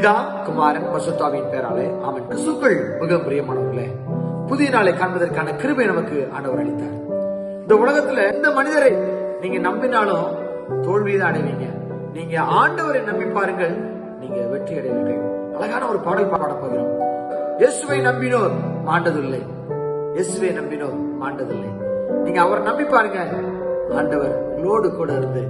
குமாரன் பசுத்தாவின் பேராலே அவன் கிறிஸ்துக்கள் மிக பிரியமானவர்களே புதிய நாளை காண்பதற்கான கிருபை நமக்கு ஆண்டவர் அளித்தார். இந்த உலகத்துல எந்த மனிதரை நீங்க நம்பினாலும் தோல்விதான் அடைவீங்க. நீங்க ஆண்டவரை நம்பி பாருங்கள் நீங்க வெற்றி அடைவீர்கள். அழகான ஒரு பாடல் பாட போகிறோம். இயேசுவை நம்பினோர் மாண்டதில்லை இயேசுவை நம்பினோர் மாண்டதில்லை நீங்க அவரை நம்பி பாருங்க ஆண்டவர் உங்களோடு கூட இருந்து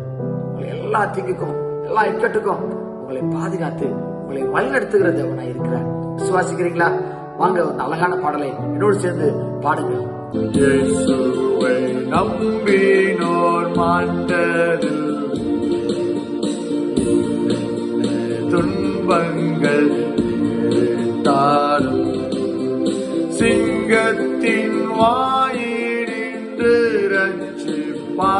எல்லா தீங்குக்கும் எல்லா இக்கட்டுக்கும் உங்களை பாதுகாத்து உங்களை வழிநடத்துகிற தேவனாய் இருக்கிறார். விசுவாசிக்கிறீங்களா வாங்க ஒரு அழகான பாடலை என்னோடு சேர்ந்து பாடுங்கள். இயேசுவை நம்பினோர் மாண்டதில் துன்பங்கள் தாரும் சிங்கத்தின் வாயினின்று ரட்சிப்பா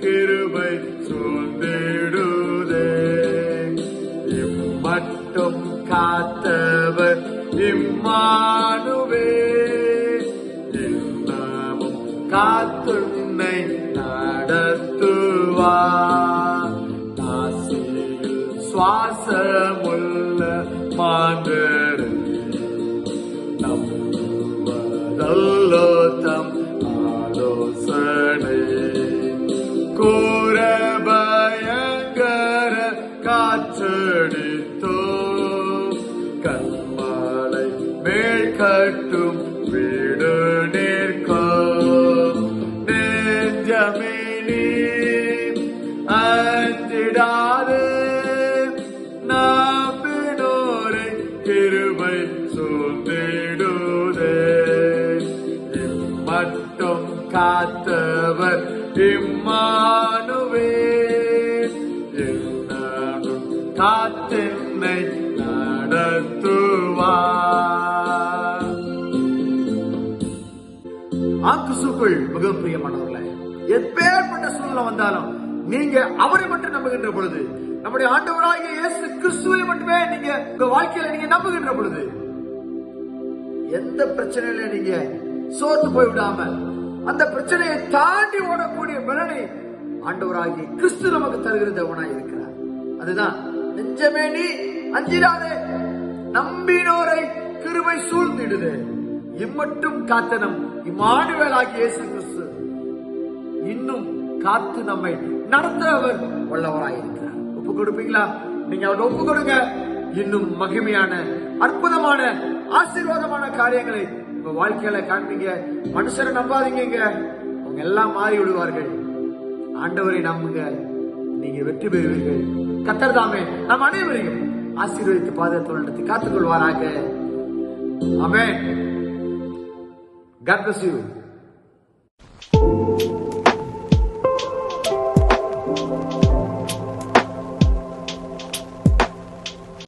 கிருபை சூழ்ந்திடுதே. இம்மட்டும் காத்தவர் இம்மானுவே. இன்னமும் காத்துன்னை நடத்துவா. சுவாசமுள்ள மாந்தரு கட்டும் வீடு நிற்கும் நெஞ்சமினி அஞ்சிடாது. நம்பினோரை கிருபை சூழ்ந்திடுதே. மட்டும் காத்தவர் இம்மானுவே. காத்தென்னை நடத்துவார். ஆக்குசுக்குள் மிக பிரியமானவர்களே எப்பேற்பட்ட சூழ்நிலை வந்தாலும் நீங்க அவரை மட்டும் நம்புகின்ற பொழுது நம்முடைய ஆண்டவராகிய இயேசு கிறிஸ்துவை மட்டுமே நீங்க உங்க வாழ்க்கையில நீங்க நம்புகின்ற பொழுது எந்த பிரச்சனையில நீங்க சோர்ந்து போய் விடாம அந்த பிரச்சனையை தாண்டி ஓடக்கூடிய பலனை ஆண்டவராகிய கிறிஸ்து நமக்கு தருகிற தேவனாய் இருக்கிறார். அதுதான் நெஞ்சமே நீ அஞ்சிடாதே நம்பினோரை கிருபை சூழ்ந்திடுது. இம்மட்டும் காத்தனம் இம்மானுவேலாகிய இயேசு கிறிஸ்து இன்னும் காத்து நம்மை நடத்துறவர் உள்ளவராயிருக்கிறார் ஒப்பு கொடுப்பீங்களா? நீங்க அவர் ஒப்பு கொடுங்க. இன்னும் மகிமையான அற்புதமான ஆசீர்வாதமான காரியங்களை உங்க வாழ்க்கையில காண்பீங்க. மனுஷரை நம்பாதீங்க அவங்க எல்லாம் மாறி விடுவார்கள். ஆண்டவரை நம்புங்க. நீங்க வெற்றி பெறுவீர்கள். கத்தர் தாமே நம் அனைவரையும் ஆசீர்வதித்து பாதுகாத்து நடத்தி காத்துக் கொள்வாராக God bless you.